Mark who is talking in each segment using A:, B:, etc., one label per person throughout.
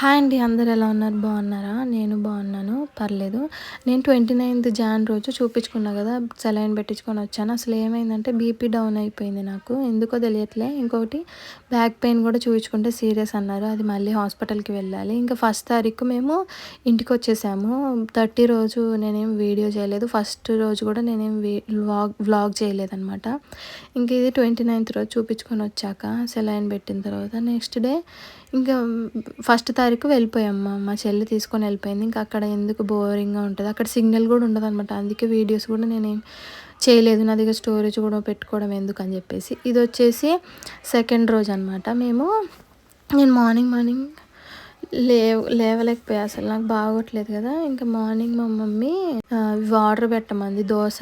A: Hi అండి అందరు ఎలా ఉన్నారు? బాగున్నారా? నేను బాగున్నాను. పర్లేదు. నేను ట్వంటీ నైన్త్ జాన్ రోజు చూపించుకున్నా కదా సెలైన్ పెట్టించుకొని వచ్చాను. అసలు ఏమైందంటే బీపీ డౌన్ అయిపోయింది నాకు. ఎందుకో తెలియట్లే. ఇంకొకటి బ్యాక్ పెయిన్ కూడా చూపించుకుంటే సీరియస్ అన్నారు. అది మళ్ళీ హాస్పిటల్కి వెళ్ళాలి. ఇంకా ఫస్ట్ తారీఖు మేము ఇంటికి వచ్చేసాము థర్టీ రోజు నేనేం వీడియో చేయలేదు. ఫస్ట్ రోజు కూడా నేనేం వ్లాగ్ వ్లాగ్ చేయలేదన్నమాట. ఇంక ఇది ట్వంటీ నైన్త్ రోజు చూపించుకొని వచ్చాక సెలైన్ పెట్టిన తర్వాత నెక్స్ట్ డే ఇంకా ఫస్ట్ తారీఖు వెళ్ళిపోయాం మా చెల్లి తీసుకొని వెళ్ళిపోయింది. ఇంకా అక్కడ ఎందుకు బోరింగ్గా ఉంటుంది? అక్కడ సిగ్నల్ కూడా ఉండదు అనమాట అందుకే వీడియోస్ కూడా నేనేం చేయలేదు. నా దగ్గర స్టోరేజ్ కూడా పెట్టుకోవడం ఎందుకు అని చెప్పేసి. ఇది వచ్చేసి సెకండ్ రోజు అనమాట మేము నేను మార్నింగ్ మార్నింగ్ లేవ లేవలేకపోయా అసలు. నాకు బాగోట్లేదు కదా. ఇంకా మార్నింగ్ మా మమ్మీ వాటర్ పెట్టమంది. దోశ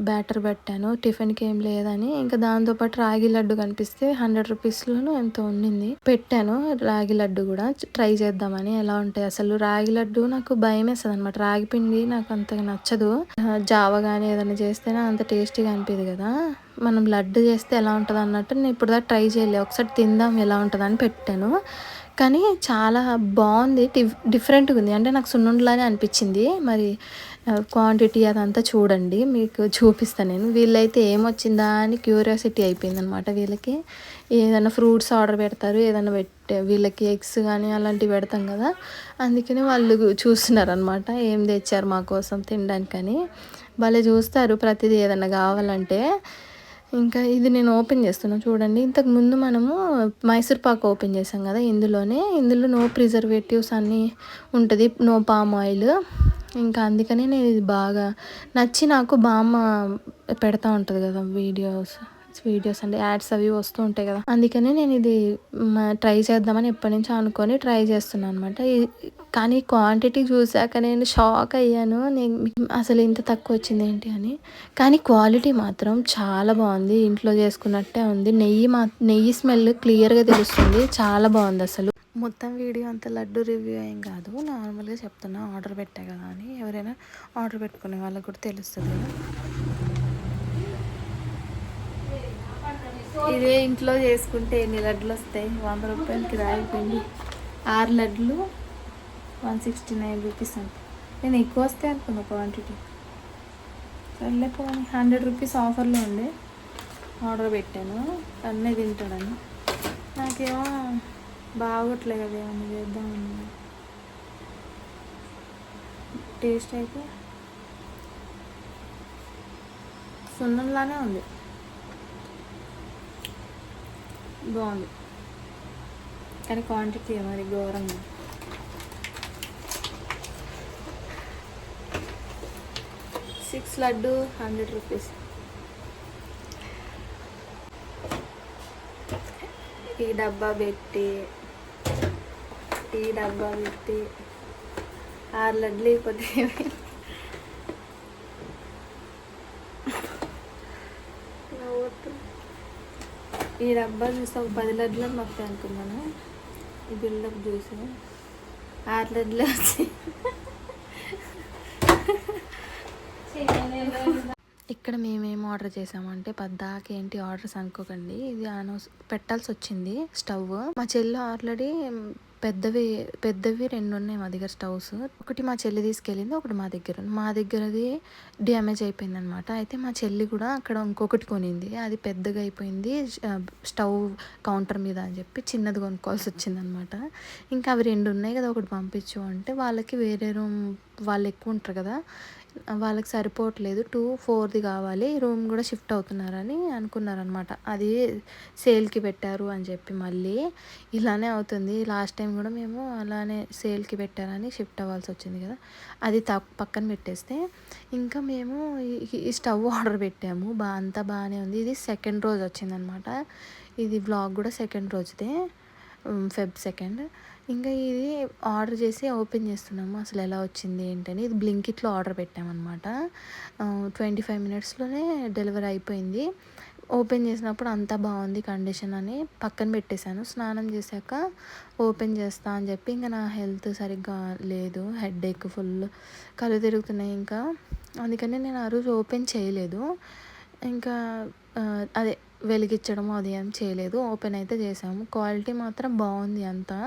A: బ్యాటర్ పెట్టాను. టిఫిన్కి ఏం లేదని. ఇంకా దాంతోపాటు రాగి లడ్డు కనిపిస్తే హండ్రెడ్ రూపీస్లోనూ ఎంతో ఉండింది. పెట్టాను రాగి లడ్డు కూడా. ట్రై చేద్దామని. ఎలా ఉంటాయి? అసలు రాగి లడ్డు నాకు భయం వేస్తుంది అనమాట రాగి పిండి నాకు అంతగా నచ్చదు. జావ కానీ ఏదైనా చేస్తేనే అంత టేస్టీగా అనిపిది కదా. మనం లడ్డు చేస్తే ఎలా ఉంటుంది అన్నట్టు నేను ఇప్పుడు దాకా ట్రై చేయలేదు. ఒకసారి తిందాం ఎలా ఉంటుందని పెట్టాను. కానీ చాలా బాగుంది డిఫరెంట్గా ఉంది. అంటే నాకు సున్నుండలానే అనిపించింది. మరి క్వాంటిటీ అదంతా చూడండి. మీకు చూపిస్తాను నేను. వీళ్ళైతే ఏమొచ్చిందా అని క్యూరియాసిటీ అయిపోయింది అనమాట వీళ్ళకి. ఏదైనా ఫ్రూట్స్ ఆర్డర్ పెడతారు ఏదైనా పెట్టే వీళ్ళకి ఎగ్స్ కానీ అలాంటివి పెడతాం కదా. అందుకని వాళ్ళు చూస్తున్నారనమాట. ఏం తెచ్చారు మా కోసం తినడానికని. భలే చూస్తారు. ప్రతిదీ ఏదైనా కావాలంటే. ఇంకా ఇది నేను ఓపెన్ చేస్తున్నాను చూడండి. ఇంతకు ముందు మనము మైసూర్ పాక్ ఓపెన్ చేసాం కదా ఇందులోనే. ఇందులో నో ప్రిజర్వేటివ్స్ అన్నీ ఉంటుంది నో పామ్ ఆయిల్ ఇంకా అందుకనే నేను ఇది బాగా నచ్చి నాకు బామ్మ పెడతా ఉంటుంది కదా వీడియోస్ వీడియోస్ అంటే యాడ్స్ అవి వస్తూ ఉంటాయి కదా. అందుకని నేను ఇది ట్రై చేద్దామని ఎప్పటి నుంచో అనుకొని ట్రై చేస్తున్నాను అనమాట కానీ క్వాంటిటీ చూసాక నేను షాక్ అయ్యాను. నేను అసలు ఇంత తక్కువ వచ్చింది ఏంటి అని. కానీ క్వాలిటీ మాత్రం చాలా బాగుంది. ఇంట్లో చేసుకున్నట్టే ఉంది. నెయ్యి మా నెయ్యి స్మెల్ క్లియర్గా తెలుస్తుంది. చాలా బాగుంది అసలు. మొత్తం వీడియో అంత లడ్డు రివ్యూ ఏం కాదు. నార్మల్గా చెప్తున్నా ఆర్డర్ పెట్టా కదా అని. ఎవరైనా ఆర్డర్ పెట్టుకునే వాళ్ళకి కూడా తెలుస్తుంది కదా. ఇదే ఇంట్లో చేసుకుంటే ఎన్ని లడ్లు వస్తాయి? వంద రూపాయలకి రాయిపోయింది ఆరు లడ్లు వన్ సిక్స్టీ నైన్ రూపీస్ అంట. నేను ఎక్కువ వస్తాయి అనుకున్నా క్వాంటిటీ సర్లే పోనీ. హండ్రెడ్ రూపీస్ ఆఫర్లో ఉండే. ఆర్డర్ పెట్టాను. అన్నీ తింటాడని. నాకేమో బాగోట్లే కదా ఏమన్నా చేద్దామని టేస్ట్ అయితే సున్నంలానే ఉంది. బాగుంది. కానీ క్వాంటిటీ మరి ఘోరంగా. సిక్స్ లడ్డు హండ్రెడ్ రూపీస్ ఈ డబ్బా పెట్టి ఈ డబ్బా పెట్టి ఆరు లడ్లు అయిపోతే ఈ డబ్బా చూసి ఒక పది లడ్లు మొత్తం అనుకున్నాను. ఈ బిల్డప్ చూసి. ఆరు లడ్లు వచ్చి ఇక్కడ మేమేం ఆర్డర్ చేసామంటే పద్దాక ఏంటి ఆర్డర్స్ అనుకోకండి. ఇది అనౌన్స్ పెట్టాల్సి వచ్చింది స్టవ్. మా చెల్లి ఆల్రెడీ పెద్దవి పెద్దవి రెండు ఉన్నాయి మా దగ్గర స్టవ్స్. ఒకటి మా చెల్లి తీసుకెళ్ళింది ఒకటి మా దగ్గర మా దగ్గరది డ్యామేజ్ అయిపోయింది అనమాట అయితే మా చెల్లి కూడా అక్కడ ఇంకొకటి కొనింది. అది పెద్దగా అయిపోయింది స్టవ్ కౌంటర్ మీద అని చెప్పి చిన్నది కొనుక్కోవాల్సి వచ్చింది అనమాట ఇంకా అవి రెండు ఉన్నాయి కదా ఒకటి పంపించు అంటే వాళ్ళకి వేరే రూమ్ వాళ్ళు ఎక్కువ ఉంటారు కదా వాళ్ళకి సరిపోవట్లేదు. టూ ఫోర్ది కావాలి. రూమ్ కూడా షిఫ్ట్ అవుతున్నారని అనుకున్నారనమాట. అది సేల్కి పెట్టారు అని చెప్పి మళ్ళీ ఇలానే అవుతుంది. లాస్ట్ టైం కూడా మేము అలానే సేల్కి పెట్టారని షిఫ్ట్ అవ్వాల్సి వచ్చింది కదా. అది పక్కన పెట్టేస్తే ఇంకా మేము ఈ స్టవ్ ఆర్డర్ పెట్టాము. బా అంతా బాగానే ఉంది. ఇది సెకండ్ రోజు వచ్చిందనమాట. ఇది బ్లాగ్ కూడా సెకండ్ రోజుదే. ఫెబ్ సెకండ్ ఇంకా ఇది ఆర్డర్ చేసి ఓపెన్ చేస్తున్నాము. అసలు ఎలా వచ్చింది ఏంటని. ఇది బ్లింకిట్లో ఆర్డర్ పెట్టామన్నమాట. ట్వంటీ ఫైవ్ మినిట్స్లోనే డెలివరీ అయిపోయింది. ఓపెన్ చేసినప్పుడు అంతా బాగుంది కండిషన్ అని పక్కన పెట్టేశాను. స్నానం చేశాక ఓపెన్ చేస్తా అని చెప్పి ఇంకా నా హెల్త్ సరిగ్గా లేదు. హెడ్ ఫుల్ కళ్ళు తిరుగుతున్నాయి ఇంకా. అందుకని నేను ఆ రోజు ఓపెన్ చేయలేదు. ఇంకా అదే వెలిగించడం అది ఏం చేయలేదు. ఓపెన్ అయితే చేసాము. క్వాలిటీ మాత్రం బాగుంది అంతా.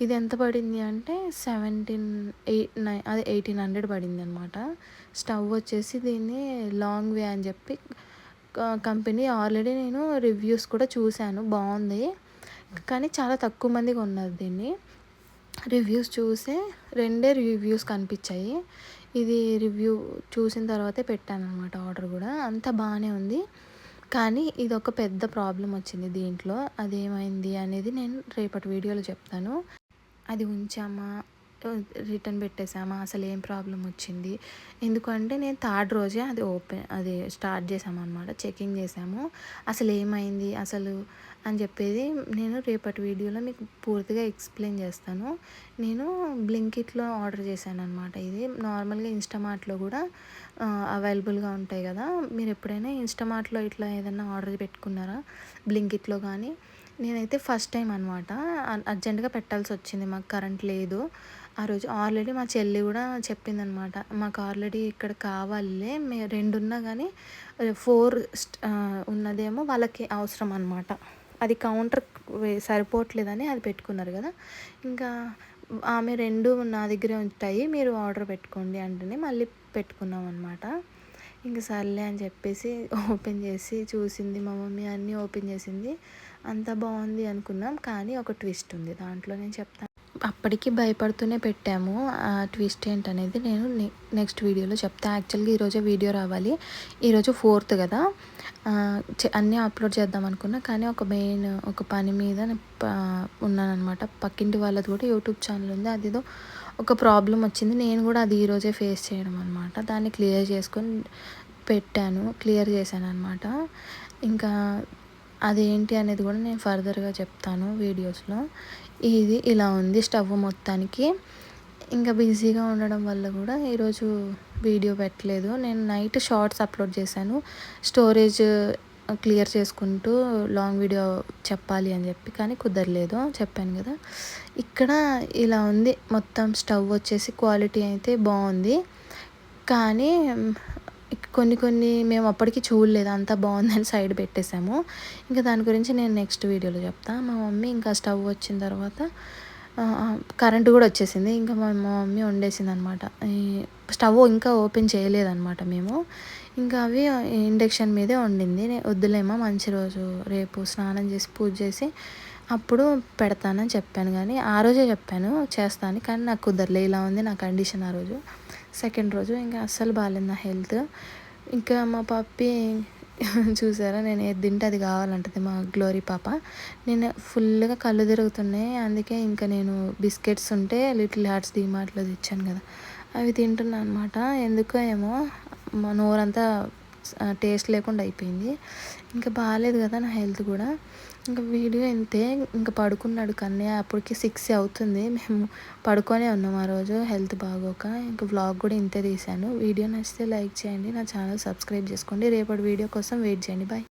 A: ఇది ఎంత పడింది అంటే సెవెంటీన్ ఎయిట్ నైన్ అదే ఎయిటీన్ హండ్రెడ్ పడింది అనమాట స్టవ్ వచ్చేసి దీన్ని లాంగ్ వే అని చెప్పి కంపెనీ ఆల్రెడీ నేను రివ్యూస్ కూడా చూశాను. బాగుంది. కానీ చాలా తక్కువ మందికి ఉన్నది దీన్ని. రివ్యూస్ చూసే రెండే రివ్యూస్ కనిపించాయి. ఇది రివ్యూ చూసిన తర్వాతే పెట్టాను అనమాట ఆర్డర్ కూడా. అంతా బాగానే ఉంది. కానీ ఇది ఒక పెద్ద ప్రాబ్లం వచ్చింది దీంట్లో. అదేమైంది అనేది నేను రేపటి వీడియోలో చెప్తాను. అది ఉంచామా? రిటర్న్ పెట్టేసామా అసలు ఏం ప్రాబ్లం వచ్చింది? ఎందుకంటే నేను థర్డ్ రోజే అది ఓపెన్ అది స్టార్ట్ చేసామన్నమాట చెకింగ్ చేసాము అసలు ఏమైంది అసలు అని చెప్పేది నేను రేపటి వీడియోలో మీకు పూర్తిగా ఎక్స్ప్లెయిన్ చేస్తాను. నేను బ్లింకిట్లో ఆర్డర్ చేశాను అనమాట ఇది. నార్మల్గా ఇన్స్టామార్ట్లో కూడా అవైలబుల్గా ఉంటాయి కదా. మీరు ఎప్పుడైనా ఇన్స్టామార్ట్లో ఇట్లా ఏదైనా ఆర్డర్ పెట్టుకున్నారా? బ్లింకిట్లో కానీ. నేనైతే ఫస్ట్ టైం అనమాట అర్జెంటుగా పెట్టాల్సి వచ్చింది. మాకు కరెంట్ లేదు. ఆ రోజు ఆల్రెడీ మా చెల్లి కూడా చెప్పిందనమాట మాకు ఆల్రెడీ ఇక్కడ కావాలే మే రెండు ఉన్నా కానీ ఫోర్ ఉన్నదేమో వాళ్ళకి అవసరం అనమాట అది కౌంటర్ సరిపోవట్లేదని అది పెట్టుకున్నారు కదా ఇంకా ఆమె రెండు నా దగ్గరే ఉంటాయి మీరు ఆర్డర్ పెట్టుకోండి అంటేనే మళ్ళీ పెట్టుకున్నాం అనమాట ఇంక సర్లే అని చెప్పేసి ఓపెన్ చేసి చూసింది మా మమ్మీ అన్నీ ఓపెన్ చేసింది అంత బాగుంది అనుకున్నాం కానీ ఒక ట్విస్ట్ ఉంది దాంట్లో నేను చెప్తాను. అప్పటికి భయపడుతూనే పెట్టాము. ఆ ట్విస్ట్ ఏంటనేది నేను నెక్స్ట్ వీడియోలో చెప్తా. యాక్చువల్గా ఈరోజే వీడియో రావాలి. ఈరోజు ఫోర్త్ కదా. అన్నీ అప్లోడ్ చేద్దాం అనుకున్నా కానీ ఒక మెయిన్ ఒక పని మీద ఉన్నానమాట పక్కింటి వాళ్ళది కూడా యూట్యూబ్ ఛానల్ ఉంది. అది ఏదో ఒక ప్రాబ్లం వచ్చింది. నేను కూడా అది ఈరోజే ఫేస్ చేయడం అనమాట దాన్ని క్లియర్ చేసుకొని పెట్టాను. క్లియర్ చేశాను అనమాట ఇంకా అదేంటి అనేది కూడా నేను ఫర్దర్గా చెప్తాను వీడియోస్లో. ఇది ఇలా ఉంది స్టవ్ మొత్తానికి. ఇంకా బిజీగా ఉండడం వల్ల కూడా ఈరోజు వీడియో పెట్టలేదు. నేను నైట్ షార్ట్స్ అప్లోడ్ చేశాను. స్టోరేజ్ క్లియర్ చేసుకుంటూ లాంగ్ వీడియో చెప్పాలి అని చెప్పి కానీ కుదరలేదు. చెప్పాను కదా. ఇక్కడ ఇలా ఉంది. మొత్తం స్టవ్ వచ్చేసి క్వాలిటీ అయితే బాగుంది. కానీ కొన్ని కొన్ని మేము అప్పటికి చూడలేదు. అంత బాగుందని సైడ్ పెట్టేసాము. ఇంకా దాని గురించి నేను నెక్స్ట్ వీడియోలో చెప్తాను మా మమ్మీ ఇంకా స్టవ్ వచ్చిన తర్వాత కరెంటు కూడా వచ్చేసింది. ఇంకా మా మమ్మీ వండేసింది అనమాట స్టవ్ ఇంకా ఓపెన్ చేయలేదన్నమాట మేము. ఇంకా అవి ఇండక్షన్ మీదే వండింది. వద్దులేమో మంచి రోజు. రేపు స్నానం చేసి పూజ చేసి అప్పుడు పెడతానని చెప్పాను. కానీ ఆ రోజే చెప్పాను. చేస్తాను. కానీ నాకు కుదరలే. ఇలా ఉంది నా కండిషన్ ఆ రోజు. సెకండ్ రోజు ఇంకా అస్సలు బాగాలేదు నా హెల్త్. ఇంకా మా పప్పి చూసారా నేను ఏది తింటే అది కావాలంటది మా గ్లోరీ పాప. నేను ఫుల్గా కళ్ళు తిరుగుతున్నాయి అందుకే ఇంకా నేను బిస్కెట్స్ ఉంటే లిటిల్ హార్ట్స్ డిమార్ట్లో తెచ్చాను కదా. అవి తింటున్నాను అనమాట ఎందుకో ఏమో మా నోరంతా టేస్ట్ లేకుండా అయిపోయింది. ఇంకా బాగాలేదు కదా నా హెల్త్ కూడా. ఇంకా వీడియో ఇంతే ఇంకా పడుకున్నాడు కన్నయ్య అప్పటికి సిక్స్ అవుతుంది. మేము పడుకొనే ఉన్నాం ఆ రోజు హెల్త్ బాగోక. ఇంకా వ్లాగ్ కూడా ఇంతే తీశాను. వీడియో నచ్చితే లైక్ చేయండి నా ఛానల్ సబ్స్క్రైబ్ చేసుకోండి. రేపటి వీడియో కోసం వెయిట్ చేయండి. బాయ్